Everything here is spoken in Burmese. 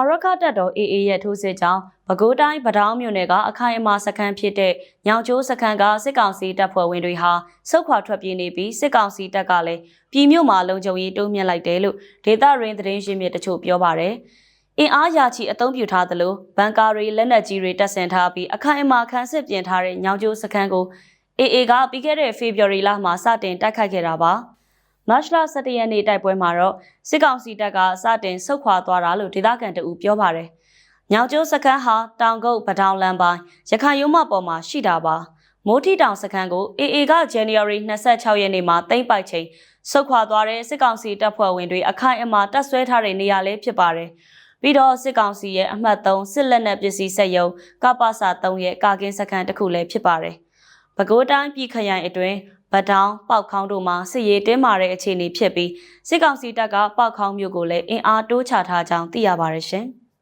အာရကတပ်တော် AA ရဲ့ထိုးစစ်ကြောင့်ပဲခူးတိုင်းပဒေါင်းမြို့နယ်ကအခိုင်အမာစခန်းဖြစ်တဲ့ညောင်ကျိုးစခန်းကစစ်ကောင်စီတပ်ဖွဲ့ဝင်တွေဟာစုခွာထွက်ပြေးနေပြီးစစ်ကောင်စီတပ်ကလည်းပြည်မြို့မှာလုံခြုံရေးတိုးမြှင့်လိုက်တယ်လို့ဒေသရင်းသတင်းရင်းမြစ်တချို့ပြောပါရယ်အင်အားရာချီအသုံးပြုထားသလိုဘန်ကာတွေလက်နက်ကြီးတွေတပ်ဆင်ထားပြီးအခိုင်အမာခန်းစစ်ပြင်ထားတဲ့ညောင်ကျိုးစခန်းကို AA ကပြီးခဲ့တဲ့ဖေဖော်ဝါရီလမှာစတင်တိုက်ခိုက်ခဲ့တာပါ မတ်လ17ရက်နေ့တိုက်ပွဲမှာတော့စစ်ကောင်စီတပ်ကစတင်ဆုတ်ခွာသွားတာလို့ဒေသခံတအူပြောပါတယ်။ညောင်ကျိုးစခန်းဟာတောင်ကုတ်ပဒေါင်လန်ပိုင်းရခိုင်ရုံးမပေါ်မှာရှိတာပါ။မိုးထီတောင်စခန်းကို AA က January 26ရက်နေ့မှာသိမ်းပိုက်ချိန်ဆုတ်ခွာသွားတဲ့စစ်ကောင်စီတပ်ဖွဲ့ဝင်တွေအခိုင်အမာတပ်ဆွဲထားတဲ့နေရာလေးဖြစ်ပါတယ်။ပြီးတော့စစ်ကောင်စီရဲ့အမှတ်3စစ်လက်နက်ပစ္စည်းစက်ရုံကပ္ပစာ3ရဲ့ကာကင်းစခန်းတစ်ခုလည်းဖြစ်ပါတယ်။ပဲခူးတိုင်းပြည်ခရိုင်အတွင်း ဗတောင်းပောက်ခေါင်းတို့မှာစစ်ရေးတင်းမာတဲ့အခြေအနေဖြစ်ပြီးစစ်ကောင်စီတပ်ကပောက်ခေါင်းမြို့ကိုလည်းအင်အားတိုးချထားကြောင်းသိရပါတယ်ရှင်။